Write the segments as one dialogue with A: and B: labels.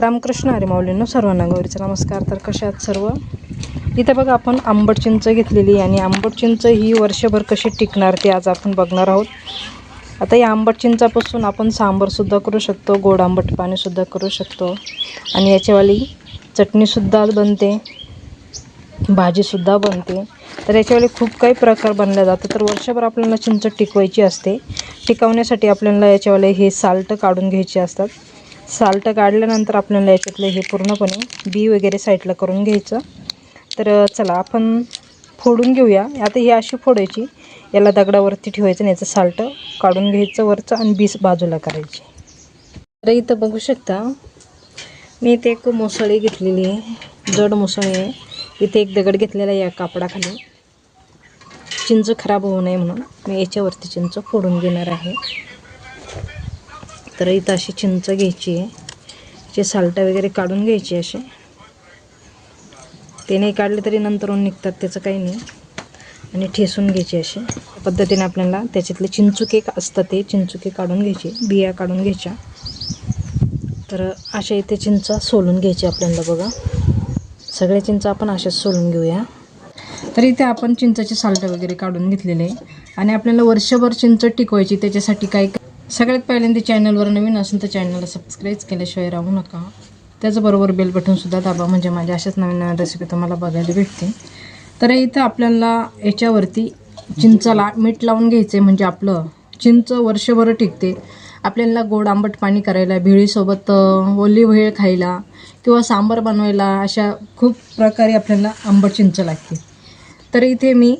A: रामकृष्ण अरे माऊलींनो सर्वांना गौरीचा नमस्कार. तर कशा आहेत सर्व? इथे बघा आपण आंबट चिंच घेतलेली आहे आणि आंबट चिंच ही वर्षभर कशी टिकणार ते आज आपण बघणार आहोत. आता या आंबट चिंचापासून आपण सांबारसुद्धा करू शकतो गोड आंबट पाणीसुद्धा करू शकतो आणि याच्यावाली चटणीसुद्धा बनते भाजीसुद्धा बनते. तर याच्यावाले खूप काही प्रकार बनले जातात. तर वर्षभर आपल्याला चिंच टिकवायची असते. टिकवण्यासाठी आपल्याला याच्यावाले हे साल्ट काढून घ्यायचे असतात. साल्ट काढल्यानंतर आपल्याला याच्यातले हे पूर्णपणे बी वगैरे साईडला करून घ्यायचं. तर चला आपण फोडून घेऊया. आता ही अशी फोडायची. याला दगडावरती ठेवायचं आणि याचं साल्ट काढून घ्यायचं वरचं आणि बीस बाजूला करायची. तर इथं बघू शकता मी इथे एक मुसळी घेतलेली आहे. जड मुसळी आहे. इथे एक दगड घेतलेला आहे या कापडाखाली. चिंच खराब होऊ नये म्हणून मी याच्यावरती चिंच फोडून घेणार आहे. तर इथं अशी चिंच घ्यायची आहे. त्याचे सालटं वगैरे काढून घ्यायची असे ते नाही काढले तरी नंतरून निघतात त्याचं काही नाही. आणि ठेसून घ्यायचे असे पद्धतीने आपल्याला त्याच्यातले चिंचुके असतात ते चिंचुके काढून घ्यायचे बिया काढून घ्यायच्या. तर अशा इथे चिंचा सोलून घ्यायची आपल्याला बघा. सगळ्या चिंचा आपण अशाच सोलून घेऊया. तर इथे आपण चिंचाचे सालटं वगैरे काढून घेतलेले आहे. आणि आपल्याला वर्षभर चिंच टिकवायची त्याच्यासाठी काय सगळ्यात पहिल्यांदा चॅनलवर नवीन असेल तर चॅनलला सबस्क्राईब केल्याशिवाय राहू नका. त्याचबरोबर बेल बटनसुद्धा दाबा म्हणजे माझ्या अशाच नवीन नवीन रेसिपी तुम्हाला बघायला भेटतील. तर इथं आपल्याला याच्यावरती चिंचाला मीठ लावून घ्यायचं आहे म्हणजे आपलं चिंच वर्षभर टिकते. आपल्याला गोड आंबट पाणी करायला भेळीसोबत अं, ओली भेळ खायला किंवा सांबार बनवायला अशा खूप प्रकारे आपल्याला आंबट चिंच लागते. तर इथे मी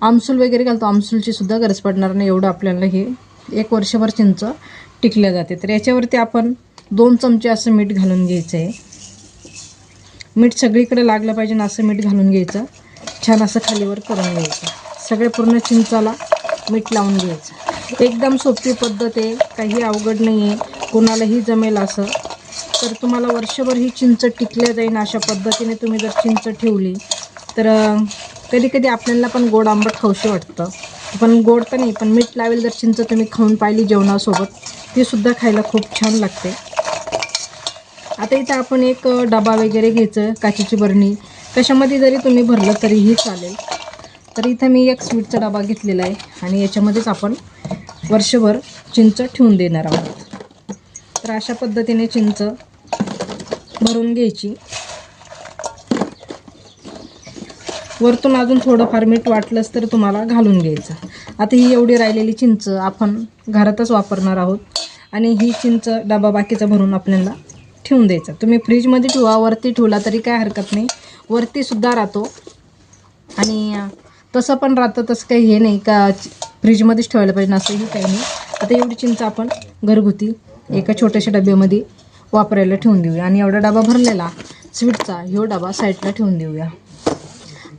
A: आमसूल वगैरे घालतो. आमसूलची सुद्धा गरज पडणार नाही एवढं आपल्याला हे एक वर्षभर चिंच टिकल्या जाते. तर याच्यावरती आपण दोन चमचे असं मीठ घालून घ्यायचं आहे मीठ सगळीकडे लागलं पाहिजे ना असं मीठ घालून घ्यायचं. छान असं खालीवर करून घ्यायचं. सगळे पूर्ण चिंचाला मीठ लावून घ्यायचं. एकदम सोपी पद्धत आहे. काही अवघड नाही आहे कोणालाही जमेल असं. तर तुम्हाला वर्षभर ही चिंच टिकल्या जाईल अशा पद्धतीने तुम्ही जर चिंच ठेवली तर कधी कधी आपल्याला पण गोड आंबट खाऊशी वाटतं. पण गोड तर नाही पण मीठ लावेल जर चिंच तुम्ही खाऊन पाहिली जेवणासोबत. ती सुद्धा खायला खूप छान लागते. आता इथं आपण एक डबा वगैरे घ्यायचं काचेची बरणी. कशामध्ये जरी तुम्ही भरलं तरीही चालेल. तर इथं मी एक स्वीटचा डबा घेतलेला आहे आणि याच्यामध्येच आपण वर्षभर चिंच ठेवून देणार आहोत. तर अशा पद्धतीने चिंच भरून घ्यायची. वरतून अजून थोडंफार मीठ वाटलंच तर तुम्हाला घालून घ्यायचं. आता ही एवढी राहिलेली चिंच आपण घरातच वापरणार आहोत. आणि ही चिंच डबा बाकीचा भरून आपल्याला ठेवून द्यायचा. तुम्ही फ्रीजमध्ये ठेवा वरती ठेवला तरी काय हरकत नाही. वरतीसुद्धा राहतो. आणि तसं पण राहतं तसं काही हे नाही का फ्रीजमध्येच ठेवायला पाहिजे असंही काही नाही. आता एवढी चिंच आपण घरगुती एका छोट्याशा डब्यामध्ये वापरायला ठेवून देऊया. आणि एवढा डबा भरलेला स्वीटचा ह्यो डबा साईडला ठेवून देऊया.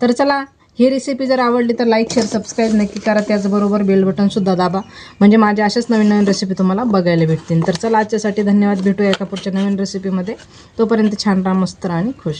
A: तर चला ही रेसिपी जर आवडली तर लाईक शेअर सबस्क्राईब नक्की करा. त्याचबरोबर बेल बटनसुद्धा दाबा. म्हणजे माझ्या अशाच नवीन नवीन रेसिपी तुम्हाला बघायला भेटतील. तर चला आजच्यासाठी धन्यवाद. भेटूया एका पुढच्या नवीन रेसिपीमध्ये तोपर्यंत छान राहा मस्त आणि खुश